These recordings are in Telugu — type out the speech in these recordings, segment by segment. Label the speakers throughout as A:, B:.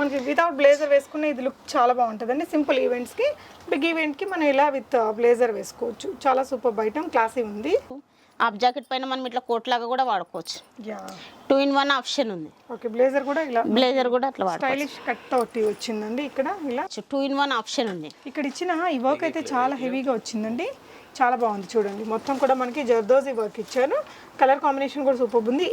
A: మనకి వితౌట్ బ్లేజర్ వేసుకునే ఇది లుక్ చాలా బాగుంటుందండి. సింపుల్ ఈవెంట్స్కి బిగ్ ఈవెంట్కి మనం ఇలా విత్ బ్లేజర్ వేసుకోవచ్చు. చాలా సూపర్ ఐటమ్ క్లాసీ ఉంది.
B: హాఫ్ జాకెట్ పైన మనం ఇట్లా కోట్ లాగా కూడా వాడుకోవచ్చు.
A: Yeah
B: two in one option ఉంది.
A: ఓకే బ్లేజర్ కూడా ఇలా
B: బ్లేజర్ కూడా అట్లా
A: స్టైలిష్ కట్ తోటి వచ్చిందండి ఇక్కడ ఇలా.
B: టూ ఇన్ వన్ ఆప్షన్ ఉంది.
A: ఇక్కడ ఇచ్చిన ఈ వర్క్ అయితే చాలా హెవీగా వచ్చిందండి. చాలా బాగుంది చూడండి. మొత్తం కూడా మనకి జర్దోజీ వర్క్ ఇచ్చారు కలర్ కాంబినేషన్ కూడా సూపర్ ఉంది.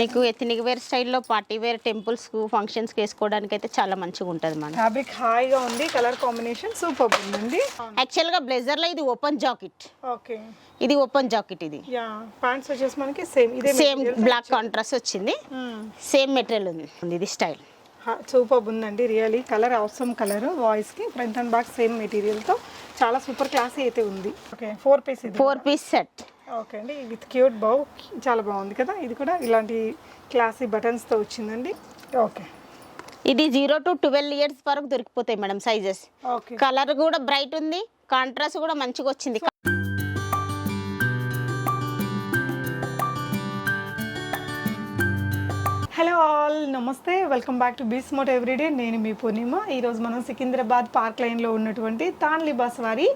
B: మీకు ఎథనిక్ వేర్ స్టైల్లో పార్టీ వేర్ టెంపుల్స్ ఫంక్షన్స్కి వేసుకోవడానికి అయితే చాలా మంచిగా ఉంటుంది మనం
A: ఫ్యాబ్రిక్ హాయిగా ఉంది. కలర్ కాంబినేషన్ సూపర్ ఉందండి.
B: యాక్చువల్గా బ్లెజర్లో ఇది ఓపెన్ జాకెట్
A: ఓకే
B: ఇది ఓపెన్ జాకెట్ ఇది.
A: ప్యాంట్స్ వచ్చేసి మనకి సేమ్ ఇదే
B: సేమ్ బ్లాక్ కాంట్రాస్ట్ వచ్చింది. సేమ్ మెటీరియల్ ఉంది. ఇది స్టైల్
A: సూపర్ ఉందండి రియలీ కలర్ అవసరం కలర్ వాయిస్కి ఫ్రంట్ అండ్ బ్యాక్ సేమ్ మెటీరియల్తో చాలా సూపర్ క్లాస్ అయితే ఉంది. ఓకే ఫోర్ పీస్ ఇది.
B: ఫోర్ పీస్ సెట్
A: ఓకే అండి విత్ క్యూట్ బౌ చాలా బాగుంది కదా. ఇది కూడా ఇలాంటి క్లాసీ బటన్స్తో వచ్చిందండి. ఓకే
B: ఇది జీరో టు ట్వెల్వ్ ఇయర్స్ వరకు దొరికిపోతాయి మేడం సైజెస్
A: ఓకే
B: కలర్ కూడా బ్రైట్ ఉంది కాంట్రాస్ట్ కూడా మంచిగా వచ్చింది.
A: హలో ఆల్ నమస్తే. వెల్కమ్ బ్యాక్ టు బీస్ మోట్ ఎవ్రీడే నేను మీ పూర్ణిమ. ఈరోజు మనం సికింద్రాబాద్ పార్క్ లైన్లో ఉన్నటువంటి తాన్ లిబాస్ వారి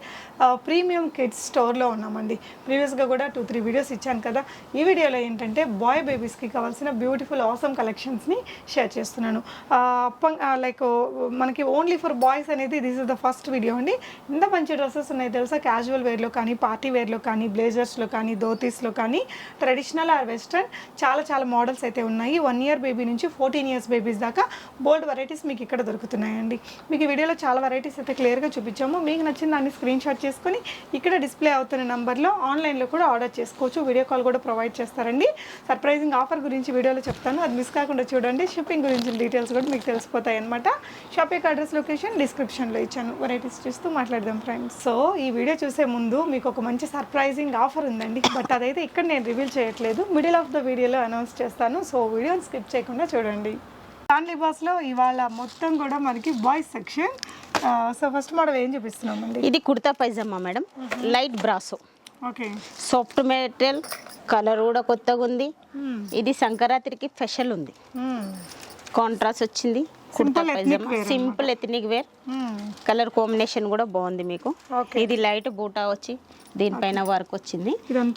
A: ప్రీమియం కిడ్స్ స్టోర్లో ఉన్నామండి. ప్రీవియస్గా కూడా టూ త్రీ వీడియోస్ ఇచ్చాను కదా. ఈ వీడియోలో ఏంటంటే బాయ్ బేబీస్కి కావాల్సిన బ్యూటిఫుల్ ఆసమ్ కలెక్షన్స్ని షేర్ చేస్తున్నాను. లైక్ మనకి ఓన్లీ ఫర్ బాయ్స్ అనేది this is the first video అండి. ఎంత మంచి డ్రెస్సెస్ ఉన్నాయి తెలుసా? క్యాజువల్ వేర్లో కానీ పార్టీ వేర్లో కానీ బ్లేజర్స్లో కానీ ధోతీస్లో కానీ ట్రెడిషనల్ ఆర్ వెస్ట్రన్ చాలా చాలా మోడల్స్ అయితే ఉన్నాయి. వన్ ఇయర్ బేబీ నుంచి ఫోర్టీన్ ఇయర్స్ బేబీస్ దాకా బోల్డ్ వెరైటీస్ మీకు ఇక్కడ దొరుకుతున్నాయండి. మీకు వీడియోలో చాలా వెరైటీస్ అయితే క్లియర్గా చూపించాము. మీకు నచ్చిన దాన్ని స్క్రీన్ షాట్ చేసుకొని ఇక్కడ డిస్ప్లే అవుతున్న నెంబర్లో ఆన్లైన్లో కూడా ఆర్డర్ చేసుకోవచ్చు. వీడియో కాల్ కూడా ప్రొవైడ్ చేస్తారండి. సర్ప్రైజింగ్ ఆఫర్ గురించి వీడియోలో చెప్తాను. అది మిస్ కాకుండా చూడండి. షిప్పింగ్ గురించి డీటెయిల్స్ కూడా మీకు తెలిసిపోతాయి అనమాట షాప్ యొక్క అడ్రస్ లొకేషన్ డిస్క్రిప్షన్లో ఇచ్చాను. వెరైటీస్ చూస్తూ మాట్లాడదాం ఫ్రెండ్స్ సో ఈ వీడియో చూసే ముందు మీకు ఒక మంచి సర్ప్రైజింగ్ ఆఫర్ ఉందండి. బట్ అదైతే ఇక్కడ నేను రివీల్ చేయట్లేదు. మిడిల్ ఆఫ్ ద వీడియోలో అనౌన్స్ చేస్తాను. సో వీడియోని స్కిప్ చేయకుండా చూడండి. దాని లిబాస్లో ఇవాళ మొత్తం కూడా మనకి boys section. So first model ఏం చూపిస్తున్నామండి
B: ఇది కుర్తా పైజామా మేడం. లైట్ బ్రాసో.
A: ఓకే.
B: సాఫ్ట్ మెటీరియల్ కలర్ కూడా కొత్తగా ఉంది. ఇది సంక్రాంతికి స్పెషల్ ఉంది. కాంట్రాస్ట్ వచ్చింది. Kurta pyjama. Simple ethnic wear colour combination కూడా బాగుంది మీకు. ఇది లైట్ బూటా వచ్చి దీనిపైన వర్క్ వచ్చింది.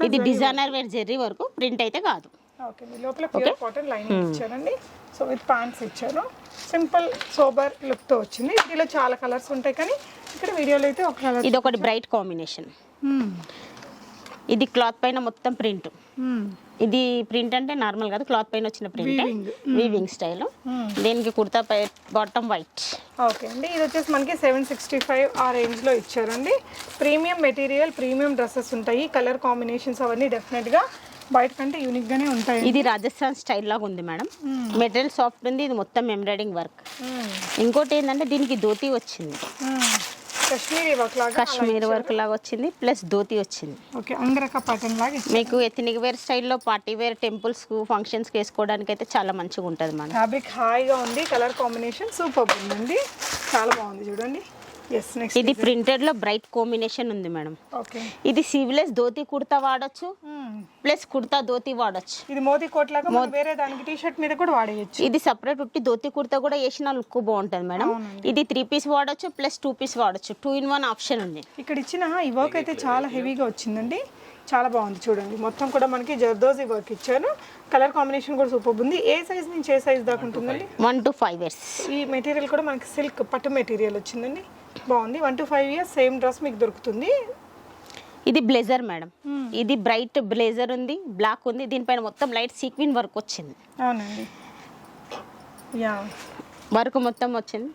B: ఇది డిజైనర్ వేర్ జెర్రీ వరకు ప్రింట్ అయితే కాదు.
A: ఓకే మీ లోపల ప్యూర్ కాటన్ లైనింగ్ ఇచ్చారండి. సో విత్ ప్యాంట్స్ ఇచ్చారు. సింపుల్ సోబర్ లుక్తో వచ్చింది. వీటిలో చాలా కలర్స్ ఉంటాయి కానీ ఇక్కడ వీడియోలో అయితే ఒక కలర్
B: ఇది ఒకటి బ్రైట్ కాంబినేషన్. ఇది క్లాత్ పైన మొత్తం ప్రింట్. ఇది ప్రింట్ అంటే నార్మల్ కాదు క్లాత్ పైన వచ్చిన ప్రింట్. వీవింగ్ స్టైల్ దీనికి కుర్తా పై బాటమ్ వైట్
A: ఓకే అండి. ఇది వచ్చేసి మనకి సెవెన్ సిక్స్టీ ఫైవ్ ఆ రేంజ్లో ఇచ్చారండి. ప్రీమియం మెటీరియల్ ప్రీమియం డ్రెస్సెస్ ఉంటాయి. కలర్ కాంబినేషన్స్ అవన్నీ డెఫినెట్గా బయట కంటే యూనిక్గానే ఉంటాయి.
B: ఇది రాజస్థాన్ స్టైల్ లాగా ఉంది మేడం. మెటీరియల్ సాఫ్ట్ ఉంది ఇది మొత్తం ఎంబ్రాయిడింగ్ వర్క్. ఇంకోటి ఏంటంటే దీనికి ధోతి వచ్చింది.
A: కాశ్మీరీ వర్క్ లాగా
B: కాశ్మీర్ వర్క్ లాగా వచ్చింది ప్లస్ ధోతి వచ్చింది.
A: ఓకే అంగరక ప్యాటర్న్ లాగా ఇచ్చారు.
B: మీకు ఎథనిక్ వేర్ స్టైల్లో పార్టీ వేర్ టెంపుల్స్ ఫంక్షన్స్కి వేసుకోవడానికి అయితే చాలా మంచిగా ఉంటుంది మేడం.
A: ఫ్యాబ్రిక్ హాయిగా ఉంది కలర్ కాంబినేషన్ సూపర్ ఉందండి. చాలా బాగుంది చూడండి.
B: ఇది ప్రింటెడ్లో బ్రైట్ కాంబినేషన్ ఉంది మేడం ఇది సివిలెస్ ధోతి కుర్తా వాడొచ్చు ప్లస్ కుర్తా ధోతి వాడొచ్చు.
A: ఇది మోదీ కోట్ లాగా వేరే దానికి టీ షర్ట్ మీద కూడా వాడేయచ్చు.
B: ఇది సపరేట్ ఉట్టి ధోతి కుర్తా కూడా వేసిన లుక్ బాగుంటుంది మేడం ఇది త్రీ పీస్ వాడొచ్చు ప్లస్ టూ పీస్ వాడొచ్చు. టూ ఇన్ వన్ ఆప్షన్ ఉంది.
A: ఇక్కడ ఇచ్చిన ఈ వర్క్ అయితే చాలా హెవీగా వచ్చిందండి. చాలా బాగుంది చూడండి. మొత్తం కూడా మనకి జర్దోజీ వర్క్ ఇచ్చారు కలర్ కాంబినేషన్ కూడా సూపర్ ఉంది. ఏ సైజ్ నుంచి ఏ సైజ్ దాకా ఉంటుందండి?
B: వన్ టు ఫైవ్ ఇయర్స్
A: ఈ మెటీరియల్ కూడా మనకి సిల్క్ పట్టు మెటీరియల్ వచ్చిందండి. బాగుంది. One to five years same dress మీకు దొరుకుతుంది.
B: ఇది బ్లేజర్ మేడం. ఇది బ్రైట్ బ్లేజర్ ఉంది బ్లాక్ ఉంది. దీనిపైన మొత్తం లైట్ సీక్విన్ వర్క్ వచ్చింది.
A: అవునండి. యా.
B: వర్క్ మొత్తం వచ్చింది.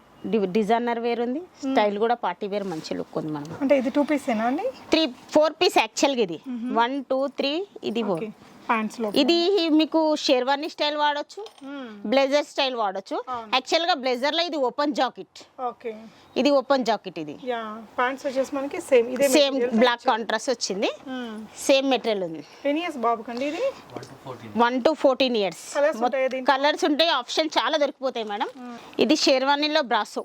B: డిజైనర్ వేర్ ఉంది. స్టైల్ కూడా పార్టీ వేర్ మంచి లుక్ ఉంది మనం
A: అంటే ఇది టూ పీసేనా అండి?
B: త్రీ ఫోర్ పీస్ యాక్చువల్గా ఇది. వన్ టూ త్రీ ఇది ఫోర్.
A: ప్యాంట్స్లో
B: ఇది మీకు షేర్వానీ స్టైల్ వాడొచ్చు బ్లేజర్ స్టైల్ వాడొచ్చు. యాక్చువల్గా బ్లేజర్లో ఇది ఓపెన్ జాకెట్
A: ఓకే.
B: ఇది ఓపెన్ జాకెట్ ఇది.
A: యా ప్యాంట్స్ వచ్చేసి మనకి సేమ్ ఇదే
B: సేమ్ బ్లాక్ కాంట్రాస్ట్ వచ్చింది. సేమ్ మెటీరియల్ ఉంది.
A: ఎన్ని ఇయర్స్ బాబుకండి ఇది?
B: One to fourteen years
A: colours ఉంటాయి దీంట్లో?
B: కలర్స్ ఉంటాయి ఆప్షన్ చాలా దొరికిపోతాయి మేడం ఇది షేర్వానీలో బ్రాసో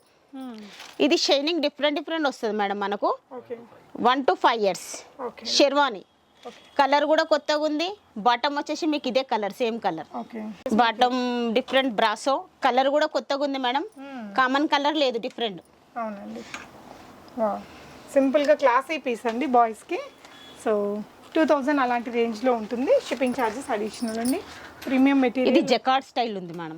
B: ఇది షైనింగ్ డిఫరెంట్ డిఫరెంట్ వస్తుంది మేడం మనకు.
A: Okay
B: one to five years
A: okay
B: sherwani colour కూడా కొత్తగా ఉంది. బాటమ్ వచ్చేసి మీకు ఇదే colour same colour.
A: Okay.
B: Bottom different brasso colour కూడా కొత్తగా ఉంది మేడం. కామన్ కలర్ లేదు డిఫరెంట్
A: అవునండి. సింపుల్గా క్లాసీ పీస్ అండి బాయ్స్కి సో టూ థౌజండ్ అలాంటి రేంజ్లో ఉంటుంది. షిప్పింగ్ ఛార్జెస్ అడిషనల్ అండి. ప్రీమియం
B: ఇది
A: మెటీరియల్
B: జకార్డ్ స్టైల్ ఉంది మేడం.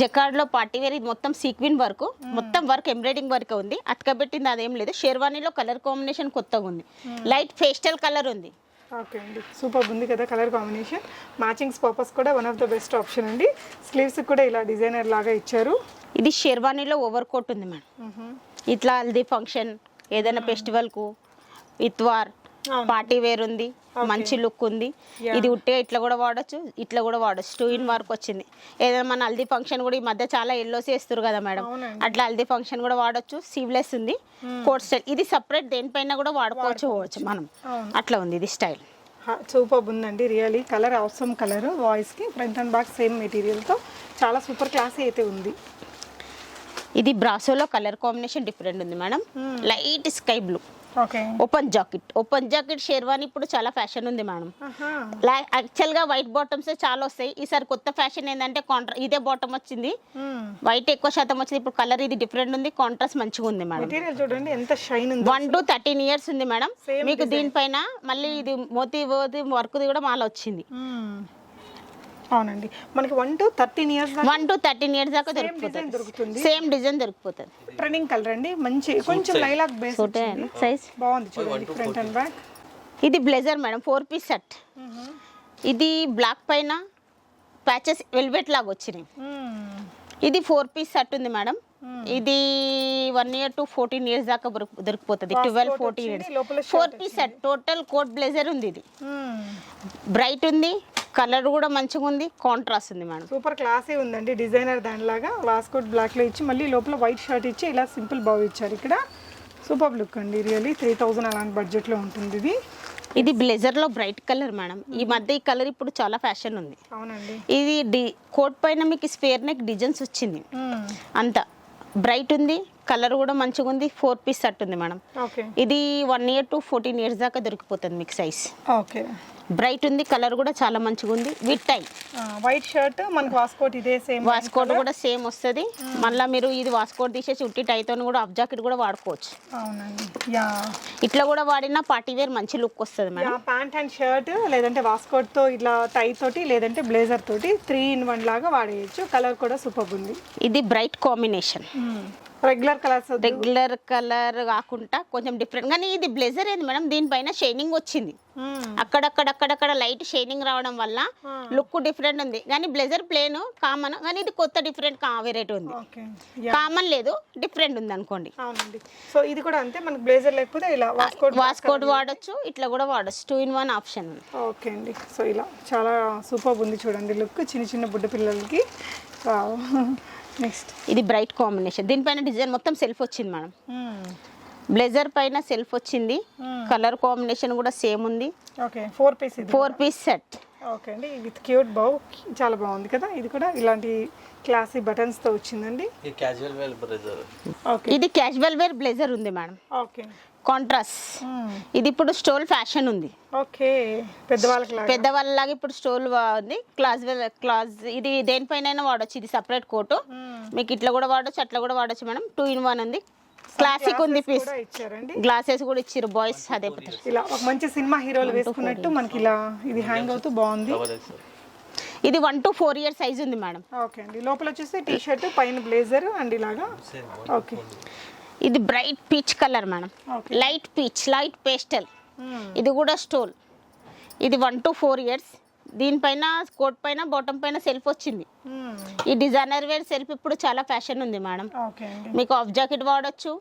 B: జకార్డ్లో పార్టీ వేర్ ఇది మొత్తం సీక్విన్ వర్క్ మొత్తం వర్క్ ఎంబ్రాయిడింగ్ వర్క్ ఉంది. అతకబెట్టింది అదేం లేదు. షేర్వానీలో కలర్ కాంబినేషన్ కొత్తగా ఉంది. లైట్ పేస్టల్ కలర్ ఉంది.
A: ఓకే అండి. సూపర్ ఉంది కదా కలర్ కాంబినేషన్. మ్యాచింగ్స్ పర్పస్ కూడా one of the best option అండి. స్లీవ్స్ కూడా ఇలా డిజైనర్ లాగా ఇచ్చారు.
B: ఇది షేర్వానీలో ఓవర్ కోట్ ఉంది మేడం ఇట్లా హల్దీ ఫంక్షన్ ఏదైనా ఫెస్టివల్కు ఇత్వార్. పార్టీ వేర్ ఉంది మంచి లుక్ ఉంది. ఇది ఉట్టే ఇట్లా కూడా వాడచ్చు ఇట్లా కూడా వాడచ్చు. టూ ఇన్ వర్క్ వచ్చింది. ఏదైనా మన హల్దీ ఫంక్షన్ కూడా ఈ మధ్య చాలా ఎల్లోసి వేస్తారు కదా మేడం. అట్లా హల్దీ ఫంక్షన్ కూడా వాడచ్చు సీవ్లెస్ ఉంది. కోట్ స్టైల్ ఇది సపరేట్ దేనిపైన కూడా వాడుకోవచ్చు పోవచ్చు మనం. అట్లా ఉంది ఇది స్టైల్
A: సూపర్ ఉందండి రియలీ. కలర్ అవసరం కలర్ వాయిస్కి ఫ్రంట్ అండ్ బ్యాక్ సేమ్ మెటీరియల్తో చాలా సూపర్ క్లాస్ అయితే ఉంది.
B: ఇది బ్రాసోలో కలర్ కాంబినేషన్ డిఫరెంట్ ఉంది madam. Light sky blue open jacket open jacket sherwani ఇప్పుడు చాలా ఫ్యాషన్ ఉంది మేడం యాక్చువల్గా వైట్ బాటమ్స్ చాలా వస్తాయి. ఈసారి కొత్త ఫ్యాషన్ ఏంటంటే కాంట్రా ఇదే బాటమ్ వచ్చింది. వైట్ ఎక్కువ శాతం వచ్చింది. ఇప్పుడు కలర్ ఇది డిఫరెంట్ ఉంది. కాంట్రాస్ట్ మంచిగా ఉంది మేడం
A: మెటీరియల్ చూడండి ఎంత షైన్ ఉంది.
B: వన్ టు థర్టీన్ ఇయర్స్ ఉంది మేడం మీకు దీనిపైన మళ్ళీ ఇది మోతీ వర్క్ కూడా మాల వచ్చింది.
A: మ్మ్. అవునండి. మనకి one to thirteen years
B: one to thirteen years దాకా
A: దొరుకుతుంది.
B: సేమ్ డిజైన్ దొరికిపోతుంది
A: ట్రెండింగ్ కలర్ అండి. మంచి కొంచెం లైలాక్ బేస్
B: సైజ్
A: బాగుంది చూడండి ఫ్రంట్ అండ్ బ్యాక్
B: ఇది blazer madam four piece set ఇది బ్లాక్ పైన ప్యాచెస్ వెల్వెట్ లాగా వచ్చినాయి. ఇది ఫోర్ పీస్ సెట్ ఉంది మేడం. ఇది one year to fourteen years దాకా దొరికి- దొరికిపోతుంది. Twelve fourteen years four piece set total coat blazer ఉంది ఇది. బ్రైట్ ఉంది. కలర్ కూడా మంచిగా ఉంది కాంట్రాస్ట్ ఉంది మేడం.
A: సూపర్ క్లాసీ ఉందండి డిజైనర్ దానిలాగా. వాస్కోట్ బ్లాక్లో ఇచ్చి మళ్ళీ లోపల వైట్ షర్ట్ ఇచ్చి ఇలా సింపుల్ బావ్ ఇచ్చారు ఇక్కడ. సూపర్ లుక్ అండి రియలీ త్రీ థౌజండ్ అలాంటి బడ్జెట్లో ఉంటుంది ఇది.
B: ఇది బ్లేజర్లో బ్రైట్ కలర్ మేడం. ఈ మధ్య ఈ కలర్ ఇప్పుడు చాలా ఫ్యాషన్ ఉంది.
A: అవునండి.
B: ఇది డి కోట్ పైన మీకు స్పేర్ నెక్ డిజైన్స్ వచ్చింది.
A: మ్మ్.
B: అంత బ్రైట్ ఉంది కలర్ కూడా మంచిగా ఉంది ఫోర్ పీస్ సెట్ ఉంది మేడం.
A: ఓకే.
B: ఇది one year to fourteen years దాకా దొరికిపోతుంది మీకు సైజ్
A: ఓకే.
B: బ్రైట్ ఉంది కలర్ కూడా చాలా మంచిగా ఉంది విత్ టై
A: వైట్ షర్ట్ మనకి వాస్కోట్ ఇదే సేమ్
B: వాస్కోట్ కూడా సేమ్ వస్తుంది. మళ్ళీ మీరు ఇది వాస్కోట్ తీసేసి ఉట్టి టైతో కూడా అప్ జాకెట్ కూడా వాడుకోవచ్చు. ఇట్లా కూడా వాడినా పార్టీ వేర్ మంచి లుక్ వస్తుంది మేడం.
A: ప్యాంట్ అండ్ షర్ట్ లేదంటే వాస్కోట్తో ఇట్లా టై తోటి లేదంటే బ్లేజర్ తోటి త్రీ ఇన్ వన్ లాగా వాడేయచ్చు. కలర్ కూడా సూపర్ ఉంది.
B: ఇది bright combination
A: regular colours
B: regular colour కాకుండా కొంచెం డిఫరెంట్ కానీ ఇది బ్లెజర్ ఏంది మేడం దీనిపైన షైనింగ్ వచ్చింది. అక్కడక్కడ అక్కడక్కడ లైట్ షైనింగ్ రావడం వల్ల లుక్ డిఫరెంట్ ఉంది. కానీ బ్లెజర్ ప్లేన్ కామన్ కానీ ఇది కొత్త డిఫరెంట్ వెరైటీ ఉంది. కామన్ లేదు డిఫరెంట్ ఉంది అనుకోండి.
A: సో ఇది కూడా అంతే మనకి బ్లేజర్ లేకపోతే ఇలా వాస్కోట్
B: వాస్కోట్ వాడచ్చు ఇట్లా కూడా వాడచ్చు. టూ ఇన్ వన్ ఆప్షన్ ఉంది.
A: ఓకే అండి. సో ఇలా చాలా సూపర్ ఉంది చూడండి లుక్ చిన్న చిన్న బుడ్డ పిల్లలకి. నెక్స్ట్
B: ఇది బ్రైట్ కాంబినేషన్. దీనిపైన డిజైన్ మొత్తం సెల్ఫ్ వచ్చింది మేడం. బ్లెజర్ పైన సెల్ఫ్ వచ్చింది. కలర్ కాంబినేషన్ కూడా సేమ్ ఉంది.
A: Okay four piece
B: four piece set
A: okay అండి. విత్ క్యూట్ బౌ చాలా బాగుంది కదా. ఇది కూడా ఇలాంటి క్లాసీ బటన్స్తో వచ్చిందండి.
C: ఈ క్యాజువల్ వేర్ బ్రెజర్
A: ఓకే.
B: ఇది క్యాజువల్ వేర్ బ్లెజర్ ఉంది మేడం.
A: ఓకే.
B: కాంట్రాస్ట్ ఇది ఇప్పుడు స్టోల్ ఫ్యాషన్ ఉంది.
A: ఓకే. పెద్దవాళ్ళకి లాగా.
B: పెద్దవాళ్ళలాగా ఇప్పుడు స్టోల్ ఉంది. క్లాస్ క్లాస్ ఇది దేనిపైన వాడచ్చు. ఇది సపరేట్ కోటు మీకు ఇట్లా కూడా వాడచ్చు అట్లా కూడా వాడచ్చు మేడం. టూ ఇన్ వన్ ఉంది. క్లాసిక్ ఉంది పీస్
A: కూడా ఇచ్చారండి.
B: గ్లాసెస్ కూడా ఇచ్చారు బాయ్స్ అదే.
A: ఇలా ఒక మంచి సినిమా హీరోలు వేసుకున్నట్టు మనకి ఇలా ఇది హ్యాంగ్ అవుతూ బాగుంది.
B: ఇది one to four year size ఉంది మేడం
A: ఓకే అండి. లోపల వచ్చేసి టీ షర్ట్ పైన బ్లేజర్ అండ్ ఇలాగా. ఓకే
B: ఇది bright peach colour madam. Light peach light pastel ఇది కూడా స్టోల్ ఇది వన్ టు ఫోర్ ఇయర్స్ దీనిపైన కోట్ పైన బాటమ్ పైన సెల్ఫ్ వచ్చింది. ఈ డిజైనర్ వేర్ సెల్ఫ్ ఇప్పుడు చాలా ఫ్యాషన్ ఉంది మేడం మీకు ఆఫ్ జాకెట్ వాడచ్చు.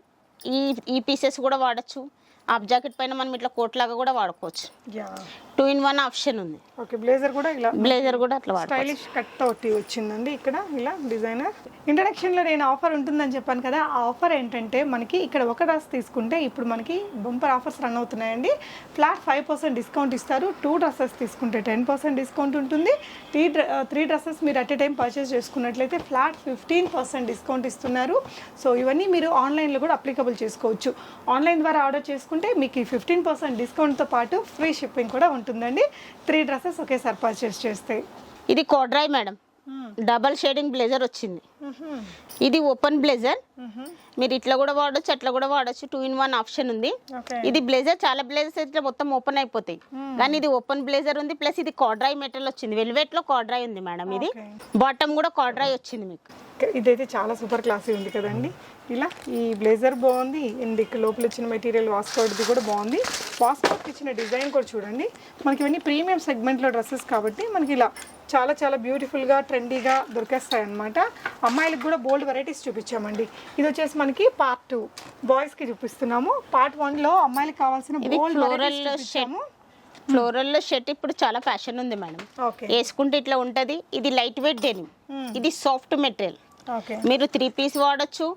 B: ఈ ఈ పీసెస్ కూడా వాడచ్చు. ఆఫ్ జాకెట్ పైన మనం ఇట్లా కోట్ లాగా కూడా వాడుకోవచ్చు.
A: Yeah
B: two in one option ఉంది.
A: ఓకే బ్లేజర్ కూడా ఇలా
B: బ్లేజర్ కూడా అట్లా
A: స్టైలిష్ కట్ తోటి వచ్చిందండి ఇక్కడ ఇలా డిజైనర్. ఇంట్రడక్షన్లో నేను ఆఫర్ ఉంటుందని చెప్పాను కదా ఆ ఆఫర్ ఏంటంటే మనకి ఇక్కడ ఒక డ్రెస్ తీసుకుంటే ఇప్పుడు మనకి బంపర్ ఆఫర్స్ రన్ అవుతున్నాయండి. ఫ్లాట్ ఫైవ్ పర్సెంట్ డిస్కౌంట్ ఇస్తారు టూ డ్రెస్సెస్ తీసుకుంటే టెన్ పర్సెంట్ డిస్కౌంట్ ఉంటుంది. త్రీ త్రీ డ్రెస్సెస్ మీరు అట్ ఎ టైం పర్చేస్ చేసుకున్నట్లయితే ఫ్లాట్ ఫిఫ్టీన్ పర్సెంట్ డిస్కౌంట్ ఇస్తున్నారు. సో ఇవన్నీ మీరు ఆన్లైన్లో కూడా అప్లికబుల్ చేసుకోవచ్చు. ఆన్లైన్ ద్వారా ఆర్డర్ చేసుకుంటే మీకు ఈ ఫిఫ్టీన్ పర్సెంట్ డిస్కౌంట్తో పాటు ఫ్రీ షిప్పింగ్ కూడా ఉంటుందండి. త్రీ డ్రెస్సెస్ ఒకేసారి పర్చేస్ చేస్తే.
B: ఇది corduroy madam double shading blazer వచ్చింది. ఇది ఓపెన్ బ్లేజర్ మీరు ఇట్లా కూడా వాడచ్చు అట్లా కూడా వాడచ్చు. టూ ఇన్ వన్ ఆప్షన్ ఉంది. ఇది బ్లేజర్ చాలా బ్లేజర్స్ ఇట్లా మొత్తం ఓపెన్ అయిపోతాయి. కానీ ఇది ఓపెన్ బ్లేజర్ ఉంది ప్లస్ ఇది కార్డ్రాయ్ మెటీరియల్ వచ్చింది. వెల్వెట్లో కార్డ్రాయ్ ఉంది మేడం ఇది. బాటమ్ కూడా కార్డ్రాయ్ వచ్చింది మీకు.
A: ఇదైతే చాలా సూపర్ క్లాసీ ఉంది కదండి. ఇలా ఈ బ్లేజర్ బాగుంది. ఇక్కడ లోపల ఇచ్చిన మెటీరియల్ వాస్కోడ్ది కూడా బాగుంది. వాస్కోట్ ఇచ్చిన డిజైన్ కూడా చూడండి. మనకి ఇవన్నీ ప్రీమియం సెగ్మెంట్లో డ్రెస్సెస్ కాబట్టి మనకి ఇలా చాలా చాలా బ్యూటిఫుల్గా ట్రెండీగా దొరికేస్తాయి అనమాట అమ్మాయిలకు కూడా బోల్డ్ వెరైటీస్ చూపించామండి. ఇది వచ్చేసి మనకి పార్ట్ టూ బాయ్స్కి చూపిస్తున్నాము. పార్ట్ వన్లో అమ్మాయిలకు కావాల్సిన
B: ఫ్లోరల్
A: షర్ట్లో
B: షర్ట్ ఇప్పుడు చాలా ఫ్యాషన్ ఉంది మేడం. వేసుకుంటే ఇట్లా ఉంటది. ఇది లైట్ వెయిట్ డెనిమ్ ఇది సాఫ్ట్ మెటీరియల్ మీరు త్రీ పీస్ వాడచ్చు.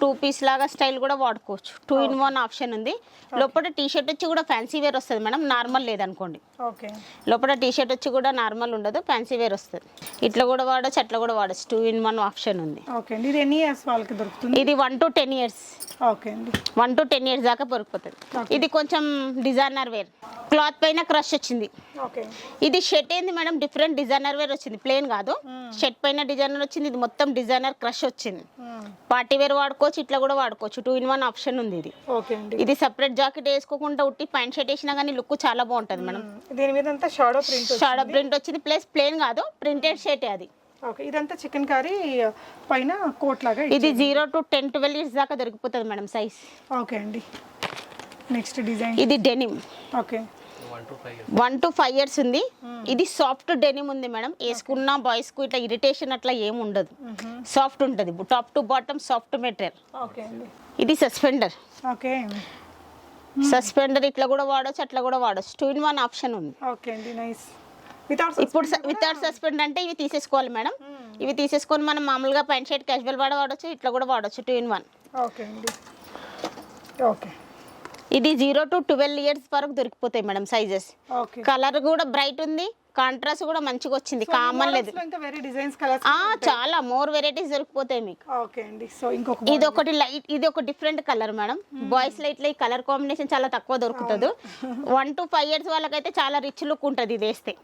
B: టూ పీస్ లాగా స్టైల్ కూడా వాడుకోవచ్చు. టూ ఇన్ వన్ ఆప్షన్ ఉంది. లోపల టీ షర్ట్ వచ్చి కూడా ఫ్యాన్సీ వేర్ వస్తుంది మేడం. నార్మల్ లేదనుకోండి.
A: ఓకే.
B: లోపల టీ షర్ట్ వచ్చి కూడా నార్మల్ ఉండదు ఫ్యాన్సీ వేర్ వస్తుంది. ఇట్లా కూడా వాడచ్చు అట్లా కూడా వాడచ్చు. టూ ఇన్ వన్ ఆప్షన్ ఉంది.
A: ఓకే. ఇది ఎన్ని ఇయర్స్ వాళ్ళకి దొరుకుతుంది?
B: ఇది one to ten years
A: okay అండి.
B: వన్ టు టెన్ ఇయర్స్ దాకా దొరికిపోతుంది. ఇది కొంచెం డిజైనర్ వేర్ క్లాత్ పైన క్రష్ వచ్చింది. ఇది షర్ట్ ఏంది మేడం? డిఫరెంట్ డిజైనర్ వేర్ వచ్చింది. ప్లేన్ కాదు. షర్ట్ పైన డిజైనర్ వచ్చింది. ఇది మొత్తం డిజైనర్ క్రష్ వచ్చింది. పార్టీ వేర్ వాడుకోవచ్చు ఇట్లా కూడా వాడుకోవచ్చు. టూ ఇన్ వన్ ఆప్షన్ ఉంది ఇది.
A: ఓకే అండి.
B: ఇది సపరేట్ జాకెట్ వేసుకోకుండా ఉట్టి ప్యాంట్ షర్ట్ వేసినా కానీ లుక్ చాలా బాగుంటుంది మేడం.
A: దీని మీద అంతా షాడో ప్రింట్
B: షాడో ప్రింట్ వచ్చింది. ప్లస్ ప్లేన్ కాదు ప్రింటెడ్ షర్ట్ అది.
A: ఓకే ఇదంతా చికెన్ కర్రీ పైన కోట్ లాగా
B: ఇది zero to ten twelve years దాకా దొరికిపోతుంది మేడం సైజ్
A: ఓకే అండి. నెక్స్ట్ డిజైన్
B: ఇది denim
A: okay.
B: One to five years ఉంది. ఇది సాఫ్ట్ డెనిమ్ ఉంది మేడం. వేసుకున్న బాయ్స్కు ఇట్లా ఇరిటేషన్ అట్లా ఏమి ఉండదు. సాఫ్ట్ ఉంటుంది. Top to bottom soft material ఇది సస్పెండర్
A: ఓకే
B: సస్పెండర్ ఇట్లా కూడా వాడచ్చు అట్లా కూడా వాడచ్చు. టూ ఇన్ వన్ ఆప్షన్ ఉంది. ఇప్పుడు వితౌట్ సస్పెండ్ అంటే ఇవి తీసేసుకోవాలి మేడం. ఇవి తీసేసుకొని మనం మామూలుగా ప్యాంట్ షర్ట్ క్యాజువల్ వాడ వాడచ్చు ఇట్లా కూడా వాడచ్చు. టూ ఇన్ వన్
A: ఓకే అండి. ఓకే
B: ఇది జీరో టు ట్వెల్వ్ ఇయర్స్ వరకు దొరికిపోతాయి మేడం సైజెస్.
A: ఓకే.
B: కలర్ కూడా బ్రైట్ ఉంది. కాంట్రాస్ట్ కూడా మంచిగా వచ్చింది. కామన్ లేదు. చాలా మోర్ వెరైటీస్ దొరికిపోతాయి మీకు. ఇది ఒకటి లైట్ ఇది ఒక డిఫరెంట్ కలర్ మేడం. బాయ్స్ లైట్లో ఈ కలర్ కాంబినేషన్ చాలా తక్కువ దొరుకుతుంది. వన్ టు ఫైవ్ ఇయర్స్ వాళ్ళకైతే చాలా రిచ్ లుక్ ఉంటుంది ఇది వేస్తే.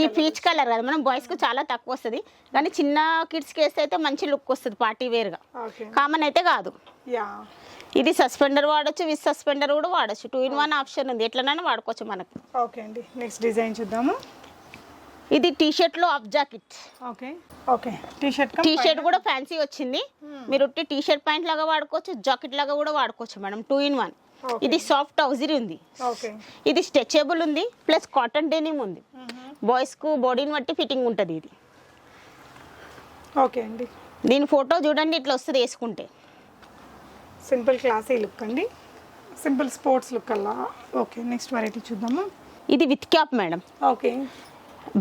B: ఈ పీచ్ కలర్ కదా మనం బాయ్స్కు చాలా తక్కువ వస్తుంది. కానీ చిన్న కిడ్స్కి వేస్తే అయితే మంచి లుక్ వస్తుంది పార్టీ
A: వేర్గా.
B: కామన్ అయితే కాదు.
A: యా
B: ఇది సస్పెండర్ వాడచ్చు విత్ సస్పెండర్ కూడా వాడచ్చు. టూ ఇన్ వన్ ఆప్షన్ ఉంది. ఎట్లనైనా వాడుకోవచ్చు మనకు.
A: ఓకే అండి. నెక్స్ట్ డిజైన్ చూద్దాము.
B: ఇది T షర్ట్లో up jacket
A: okay. Okay. T shirt
B: T shirt కూడా ఫ్యాన్సీ వచ్చింది. మీరు ఉట్టి టీ షర్ట్ ప్యాంట్ లాగా వాడుకోవచ్చు జాకెట్ లాగా కూడా వాడుకోవచ్చు మేడం. Two in one. ఇది సాఫ్ట్ హౌజరీ ఉంది.
A: ఓకే.
B: ఇది స్ట్రెచబుల్ ఉంది ప్లస్ కాటన్ డెనిమ్ ఉంది. బాయ్స్కు బాడీని బట్టి ఫిట్టింగ్ ఉంటుంది ఇది.
A: ఓకే అండి.
B: దీని ఫోటో చూడండి ఇట్లా వస్తుంది వేసుకుంటే.
A: సింపుల్ క్లాసీ లుక్ అండి. సింపుల్ స్పోర్ట్స్ లుక్ అలా. ఓకే నెక్స్ట్ వెరైటీ చూద్దాము?
B: ఇది with cap madam.
A: Okay.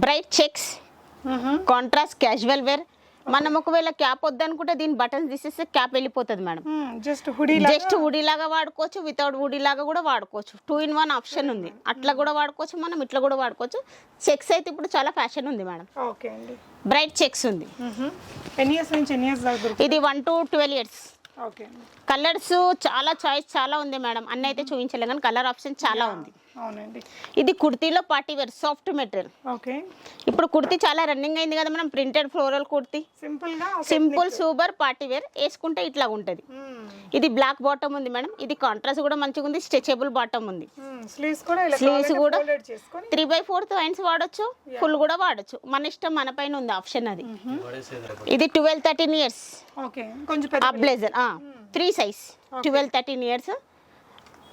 B: Bright checks contrast casual wear. మనం ఒకవేళ క్యాప్ వద్దనుకుంటే దీని బటన్స్ తీసేస్తే క్యాప్ వెళ్ళిపోతుంది madam.
A: Just hoodie
B: just hoodie లాగా వాడుకోవచ్చు వితౌట్ వుడీ లాగా కూడా వాడుకోవచ్చు. టూ ఇన్ వన్ ఆప్షన్ ఉంది. అట్లా కూడా వాడుకోవచ్చు మనం ఇట్లా కూడా వాడుకోవచ్చు. చెక్స్ అయితే ఇప్పుడు చాలా ఫ్యాషన్ ఉంది మేడం.
A: ఓకే అండి.
B: బ్రైట్ చెక్స్ ఉంది.
A: ఎన్ని ఇయర్స్ నుంచి ఎన్ని ఇయర్స్ దాకా దొరుకుతుంది?
B: ఇది one to twelve years colours చాలా చాయిస్ చాలా ఉంది మేడం. అన్ని అయితే చూపించలేం కానీ కలర్ ఆప్షన్ చాలా ఉంది.
A: అవునండి.
B: ఇది కుర్తీలో party wear soft material
A: okay.
B: ఇప్పుడు కుర్తీ చాలా రన్నింగ్ అయింది కదా మనం ప్రింటెడ్ ఫ్లోరల్ కుర్తీ.
A: సింపుల్గా
B: సింపుల్ సూపర్ పార్టీ వేర్ వేసుకుంటే ఇట్లా ఉంటుంది. ఇది బ్లాక్ బాటమ్ ఉంది మేడం. ఇది కాంట్రాస్ట్ కూడా మంచిగా ఉంది స్ట్రెచబుల్ బాటమ్ ఉంది.
A: స్లీవ్స్ కూడా ఇలా
B: Sleeves కూడా
A: ఫోల్డెడ్ చేసుకొని.
B: త్రీ బై ఫోర్త్ హ్యాండ్స్ వాడచ్చు ఫుల్ కూడా వాడచ్చు. మన ఇష్టం మన పైన ఉంది ఆప్షన్ అది. ఇది ట్వెల్వ్ థర్టీన్ ఇయర్స్
A: ఓకే కొంచెం
B: blazer three size twelve thirteen years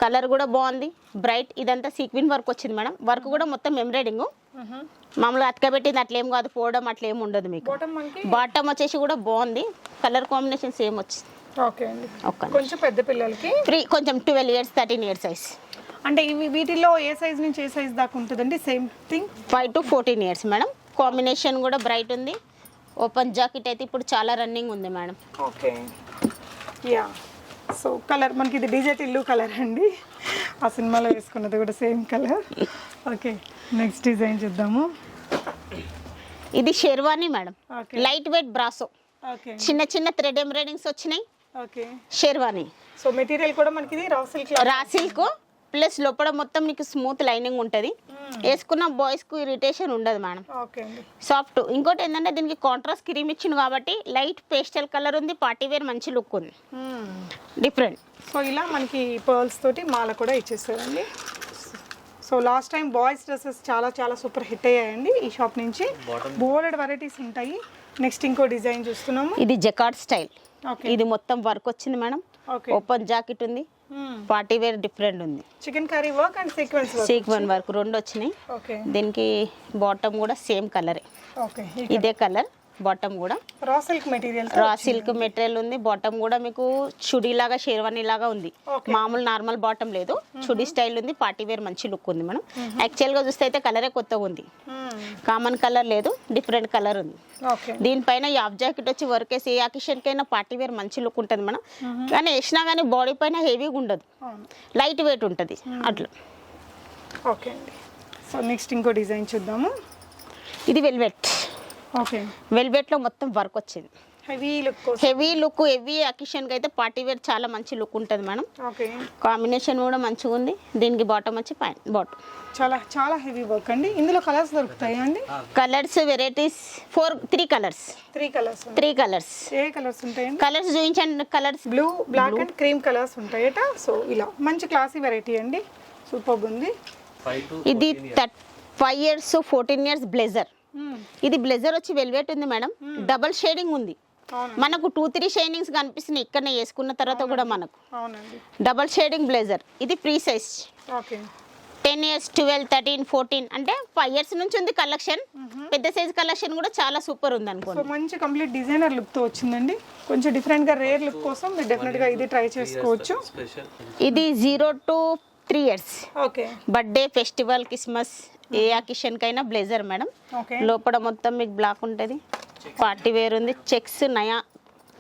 B: colour కూడా బాగుంది. బ్రైట్ ఇదంతా సీక్విన్ వర్క్ వచ్చింది మేడం. వర్క్ కూడా మొత్తం ఎంబ్రాయిడింగ్ మామూలుగా అతకబెట్టింది అట్లేం కాదు పోవడం అట్లా ఏం ఉండదు మీకు.
A: బాటమ్
B: వచ్చేసి కూడా బాగుంది. కలర్ కాంబినేషన్ సేమ్ వచ్చింది
A: ఓకే అండి. కొంచెం పెద్ద పిల్లలకి?
B: ఫ్రీ కొంచెం twelve years thirteen years size
A: అంటే ఇవి వీటిలో ఏ సైజ్ నుంచి ఏ సైజ్ దాకా ఉంటుందండి? Same thing
B: five to fourteen years madam. Combination కూడా బ్రైట్ ఉంది. ఓపెన్ జాకెట్ అయితే ఇప్పుడు చాలా రన్నింగ్ ఉంది madam.
A: Okay ya so colour మనకి ఇది డీజే టిల్లు కలర్ అండి. ఆ సినిమాలో వేసుకున్నది కూడా same colour. Okay next design చూద్దాము.
B: ఇది షెర్వానీ మేడం. లైట్ వెయిట్ బ్రాసో. చిన్న చిన్న థ్రెడ్ ఎంబ్రాయిడింగ్స్ వచ్చినాయి.
A: ఓకే.
B: షెర్వానీ.
A: సో మెటీరియల్ కూడా మనకి ఇది raw silk
B: raw silk plus లోపల మొత్తం మీకు స్మూత్ లైనింగ్ ఉంటుంది. వేసుకున్న బాయ్స్కు ఇరిటేషన్ ఉండదు మేడం
A: ఓకే అండి.
B: సాఫ్ట్ ఇంకోటి ఏంటంటే దీనికి కాంట్రాస్ట్ క్రీమ్ ఇచ్చింది కాబట్టి లైట్ పేస్టల్ కలర్ ఉంది పార్టీ వేర్ మంచి లుక్ ఉంది. డిఫరెంట్
A: సో ఇలా మనకి పర్ల్స్ తోటి మాల కూడా ఇచ్చేస్తారండి so last time boys dresses చాలా చాలా సూపర్ హిట్ అయ్యాయండి ఈ షాప్ నుంచి. బోల్డ్ వెరైటీస్ ఉంటాయి. నెక్స్ట్ ఇంకో డిజైన్ చూస్తున్నాము.
B: ఇది జకార్డ్ స్టైల్
A: ఓకే
B: ఇది మొత్తం వర్క్ వచ్చింది మేడం
A: ఓకే
B: ఓపెన్ జాకెట్ ఉంది. పార్టీ వేర్ డిఫరెంట్ ఉంది.
A: Chikankari work and sequins
B: sequin work రెండు వచ్చినాయి. దీనికి బాటమ్ కూడా సేమ్ కలరే ఇదే కలర్ బాటమ్ కూడా.
A: Raw silk material
B: raw silk material ఉంది. బాటమ్ కూడా మీకు చుడీ లాగా షేర్వానీ లాగా ఉంది. మామూలు నార్మల్ బాటమ్ లేదు. చుడీ స్టైల్ ఉంది. పార్టీ వేర్ మంచి లుక్ ఉంది మనం యాక్చువల్గా చూస్తే అయితే కలరే కొత్తగా ఉంది. కామన్ కలర్ లేదు. డిఫరెంట్ కలర్ ఉంది. దీనిపైన ఈ హాఫ్ జాకెట్ వచ్చి వర్క్ వేసి ఏ అకేషన్కైనా పార్టీ వేర్ మంచి లుక్ ఉంటుంది మనం కానీ వేసినా కానీ బాడీ పైన హెవీగా ఉండదు. లైట్ వెయిట్ ఉంటుంది. అట్లా.
A: ఓకే అండి. సో నెక్స్ట్ ఇంకో డిజైన్ చూద్దాము.
B: ఇది వెల్వెట్ వెల్వెట్లో మొత్తం వర్క్ వచ్చింది.
A: Heavy look
B: heavy look heavy అకేషన్కి అయితే పార్టీ వేర్ చాలా మంచి లుక్ ఉంటుంది మేడం.
A: ఓకే
B: కాంబినేషన్ కూడా మంచిగా ఉంది. దీనికి బాటమ్ వచ్చి పైన బాటమ్
A: చాలా చాలా హెవీ వర్క్ అండి. ఇందులో కలర్స్ దొరుకుతాయా అండి?
B: Colours varieties four three colours
A: three colours
B: three colours
A: ఏ కలర్స్ ఉంటాయండి?
B: కలర్స్ చూపించండి colours
A: blue black and cream colours ఉంటాయట. సో ఇలా మంచి క్లాసీ వెరైటీ అండి. సూపర్ ఉంది.
B: ఇది thirty five years fourteen years blazer ఇది బ్లెజర్ వచ్చి వెల్వెట్ ఉంది మేడం. డబల్ షేడింగ్ ఉంది. మనకు టూ త్రీ షేడింగ్స్ కనిపిస్తున్నాయి ఇక్కడనే వేసుకున్న తర్వాత కూడా మనకు.
A: అవునండి.
B: డబల్ షేడింగ్ బ్లేజర్ ఇది free size
A: okay.
B: Ten years twelve thirteen fourteen అంటే ఫైవ్ ఇయర్స్ నుంచి ఉంది కలెక్షన్ పెద్ద సైజ్ కలెక్షన్ కూడా చాలా సూపర్ ఉంది
A: సో
B: అనుకోండి.
A: మంచి కంప్లీట్ డిజైనర్ లుక్తో వచ్చిందండి. కొంచెం డిఫరెంట్గా రేర్ లుక్ కోసం మీరు డెఫినెట్గా ఇది ట్రై చేసుకోవచ్చు.
B: ఇది zero to three years
A: okay.
B: Birthday festival Christmas ఏ అకేషన్కైనా బ్లేజర్ మేడం. లోపల మొత్తం మీకు బ్లాక్ ఉంటుంది. పార్టీ వేర్ ఉంది. చెక్స్ నయా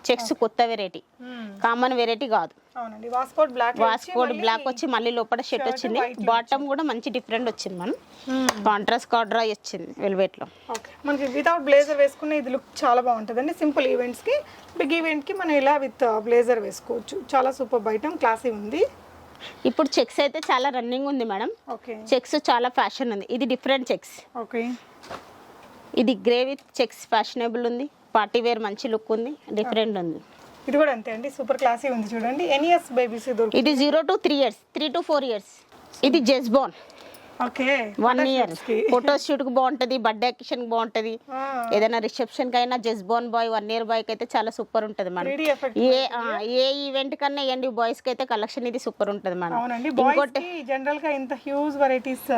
B: చెక్స్ కొత్త వెరైటీ. కామన్ వెరైటీ కాదు.
A: వాస్కోట్ బ్లాక్
B: వచ్చి మళ్ళీ లోపల షర్ట్ వచ్చింది. బాటమ్ కూడా మంచి డిఫరెంట్ వచ్చింది మనం కాంట్రాస్ట్ కార్డ్రా వచ్చింది వెల్వెట్లో
A: ఓకే. మనకి వితౌట్ బ్లేజర్ వేసుకునే ఇది లుక్ చాలా బాగుంటుందండి. సింపుల్ ఈవెంట్స్కి బిగ్ ఈవెంట్కి మనం ఇలా విత్ బ్లేజర్ వేసుకోవచ్చు. చాలా సూపర్ ఐటమ్ క్లాసీ ఉంది.
B: ఇప్పుడు చెక్స్ అయితే చాలా రన్నింగ్ ఉంది మేడం చెక్స్ చాలా ఫ్యాషన్ ఉంది. ఇది డిఫరెంట్ చెక్స్
A: ఓకే
B: ఇది గ్రే విత్ చెక్స్ ఫ్యాషనబుల్ ఉంది. పార్టీ వేర్ మంచి లుక్ ఉంది. డిఫరెంట్ ఉంది.
A: ఇది కూడా అంతే అండి. సూపర్ క్లాసీ ఉంది చూడండి. ఎన్ ఇయర్స్ బేబీస్
B: ఇది zero to three years three to four years ఇది జెస్బోన్
A: ఓకే.
B: వన్ ఇయర్ ఫోటో షూట్కి బాగుంటుంది బర్త్డే అకేషన్కి బాగుంటుంది. ఏదైనా రిసెప్షన్కి అయినా జెస్బోన్ బాయ్ వన్ ఇయర్ బాయ్కి అయితే చాలా సూపర్ ఉంటుంది
A: ఎఫెక్ట్
B: ఏ ఏ ఈవెంట్ కన్నా ఇవ్వండి బాయ్స్కి అయితే కలెక్షన్ ఇది సూపర్ ఉంటుంది
A: బాయ్స్కి జనరల్గా ఇంత హ్యూజ్ వెరైటీస్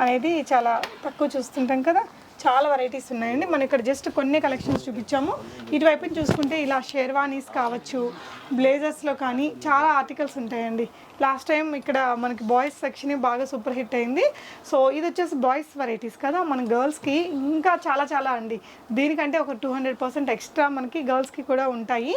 A: అనేది చాలా తక్కువ చూస్తుంటాం కదా. చాలా వెరైటీస్ ఉన్నాయండి. మనం ఇక్కడ జస్ట్ కొన్ని కలెక్షన్స్ చూపించాము. ఇటువైపు చూసుకుంటే ఇలా షేర్వానీస్ కావచ్చు బ్లేజర్స్లో కానీ చాలా ఆర్టికల్స్ ఉంటాయండి. లాస్ట్ టైం ఇక్కడ మనకి బాయ్స్ సెక్షన్ బాగా సూపర్ హిట్ అయింది. సో ఇది వచ్చేసి బాయ్స్ వెరైటీస్ కదా? మన గర్ల్స్కి ఇంకా చాలా చాలా అండి. దీనికంటే ఒక టూ హండ్రెడ్ పర్సెంట్ ఎక్స్ట్రా మనకి గర్ల్స్కి కూడా ఉంటాయి.